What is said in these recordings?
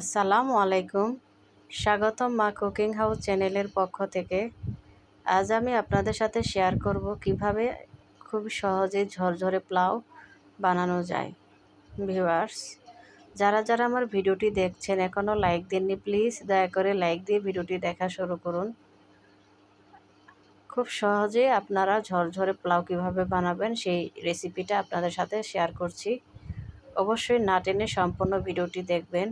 আসসালামু আলাইকুম। স্বাগতম মা কুকিং হাউস চ্যানেলের পক্ষ থেকে। আজ আমি আপনাদের সাথে শেয়ার করব কীভাবে খুব সহজে ঝরঝরে পোলাও বানানো যায়। ভিউয়ার্স, যারা যারা আমার ভিডিওটি দেখছেন এখনও লাইক দেননি, প্লিজ দয়া করে লাইক দিয়ে ভিডিওটি দেখা শুরু করুন। খুব সহজে আপনারা ঝরঝরে পোলাও কীভাবে বানাবেন, সেই রেসিপিটা আপনাদের সাথে শেয়ার করছি। অবশ্যই না টেনে সম্পূর্ণ ভিডিওটি দেখবেন।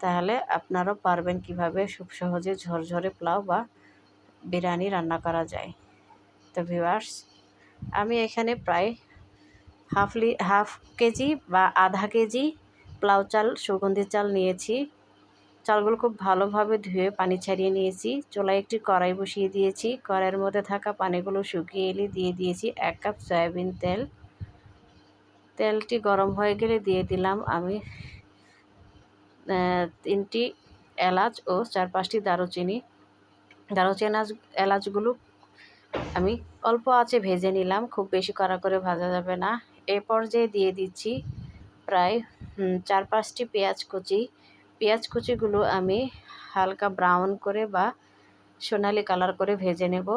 তাহলে আপনারাও পারবেন কীভাবে খুব সহজে ঝরঝরে পোলাও বা বিরিয়ানি রান্না করা যায়। তো ভিউয়ার্স, আমি এখানে প্রায় হাফ লি, হাফ কেজি বা আধা কেজি পোলাও চাল, সুগন্ধি চাল নিয়েছি। চালগুলো খুব ভালোভাবে ধুয়ে পানি ছাড়িয়ে নিয়েছি। চোলায় একটি কড়াই বসিয়ে দিয়েছি। কড়াইয়ের মধ্যে থাকা পানিগুলো শুকিয়ে এলে দিয়ে দিয়েছি এক কাপ সয়াবিন তেল। তেলটি গরম হয়ে গেলে দিয়ে দিলাম আমি তিনটি এলাচ ও চার পাঁচটি দারুচিনি দারুচিনি এলাচগুলো আমি অল্প আছে ভেজে নিলাম, খুব বেশি কড়া করে ভাজা যাবে না। এ পর্যায়ে দিয়ে দিচ্ছি প্রায় চার পাঁচটি পেঁয়াজ কুচি। পেঁয়াজ কুচিগুলো আমি হালকা ব্রাউন করে বা সোনালি কালার করে ভেজে নেব।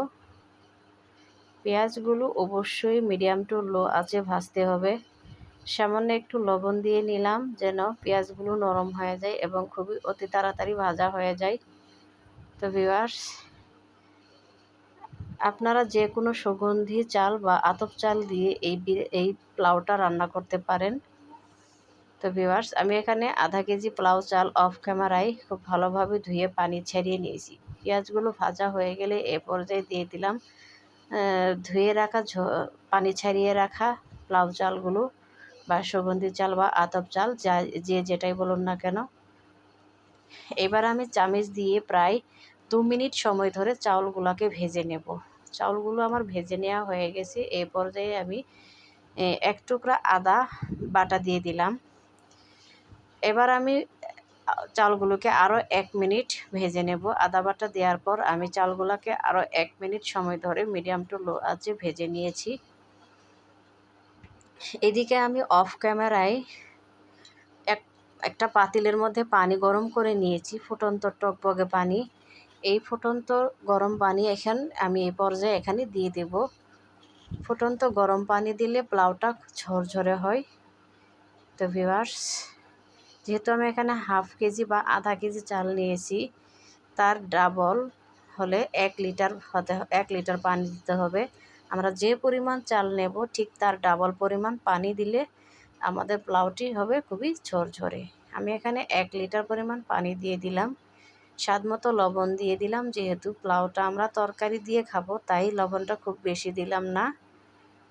পেঁয়াজগুলো অবশ্যই মিডিয়াম টু লো আছে ভাজতে হবে। সামান্য একটু লবণ দিয়ে নিলাম যেন পেঁয়াজগুলো নরম হয়ে যায় এবং খুবই অতি তাড়াতাড়ি ভাজা হয়ে যায়। তো ভিওয়ার্স আপনারা যে কোনো সুগন্ধি চাল বা আতপ চাল দিয়ে এই এই পোলাওটা রান্না করতে পারেন। তো ভিওয়ার্স আমি এখানে আধা কেজি পোলাও চাল অফ ক্যামেরায় খুব ভালোভাবে ধুয়ে পানি ছাড়িয়ে নিয়েছি। পেঁয়াজগুলো ভাজা হয়ে গেলে এ পর্যায়ে দিয়ে দিলাম ধুয়ে রাখা পানি ছাড়িয়ে রাখা পোলাও চালগুলো। বা সুগন্ধি চাল বা আতপ চাল, যা যে যেটাই বলুন না কেন। এবার আমি চামিচ দিয়ে প্রায় দু মিনিট সময় ধরে চাউলগুলোকে ভেজে নেব। চাউলগুলো আমার ভেজে নেওয়া হয়ে গেছে। এই পর্যায়ে আমি এক টুকরা আদা বাটা দিয়ে দিলাম। এবার আমি চালগুলোকে আরও এক মিনিট ভেজে নেব। আদা বাটা দেওয়ার পর আমি চালগুলোকে আরও এক মিনিট সময় ধরে মিডিয়াম টু লো আছে ভেজে নিয়েছি। এদিকে আমি অফ ক্যামেরায় এক, একটা পাতিলের মধ্যে পানি গরম করে নিয়েছি, ফুটন্ত টকবগে পানি। এই ফুটন্ত গরম পানি এখান আমি এই পর্যায়ে এখানে দিয়ে দেব। ফুটন্ত গরম পানি দিলে পোলাওটা ঝরঝরে হয়। তো ভিওয়ার্স যেহেতু আমি এখানে হাফ কেজি বা আধা কেজি চাল নিয়েছি, তার ডাবল হলে এক লিটার হতে, এক লিটার পানি দিতে হবে। আমরা যে পরিমাণ চাল নেব, ঠিক তার ডাবল পরিমাণ পানি দিলে আমাদের পোলাওটি হবে খুবই ঝরঝরে। আমি এখানে এক লিটার পরিমাণ পানি দিয়ে দিলাম। স্বাদ মতো লবণ দিয়ে দিলাম, যেহেতু পোলাওটা আমরা তরকারি দিয়ে খাব, তাই লবণটা খুব বেশি দিলাম না।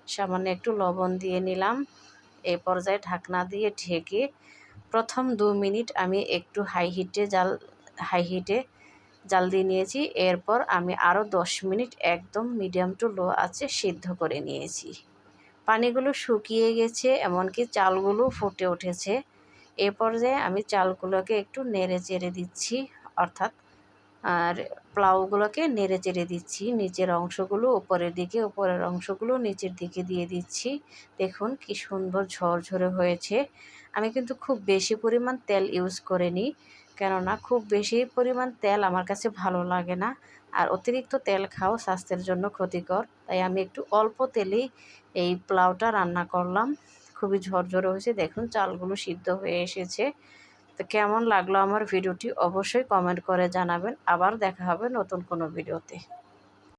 সামান্য একটু লবণ দিয়ে নিলাম। এই পর্যায়ে ঢাকনা দিয়ে ঢেকে প্রথম দু মিনিট আমি একটু হাই হিটে জাল হাই হিটে জাল দিয়ে নিয়েছি। এরপর আমি আরও দশ মিনিট একদম মিডিয়াম টু লো আছে সিদ্ধ করে নিয়েছি। পানিগুলো শুকিয়ে গেছে, এমনকি চালগুলো ফুটে উঠেছে। এ পর্যায়ে আমি চালগুলোকে একটু নেড়ে চেড়ে দিচ্ছি, অর্থাৎ, আর প্লাউগুলোকে নেড়ে চেড়ে দিচ্ছি। নিচের অংশগুলো উপরের দিকে, উপরের অংশগুলো নিচের দিকে দিয়ে দিচ্ছি। দেখুন কি সুন্দর ঝরঝরে হয়েছে। আমি কিন্তু খুব বেশি পরিমাণ তেল ইউজ করিনি। কেননা খুব বেশি পরিমাণ তেল আমার কাছে ভালো লাগে না। আর অতিরিক্ত তেল খাও, স্বাস্থ্যের জন্য ক্ষতিকর। তাই আমি একটু অল্প তেলেই এই পোলাওটা রান্না করলাম। খুবই ঝরঝরে হয়েছে, দেখুন চালগুলো সিদ্ধ হয়ে এসেছে। তো কেমন লাগল আমার ভিডিওটি অবশ্যই কমেন্ট করে জানাবেন। আবার দেখা হবে নতুন কোনো ভিডিওতে।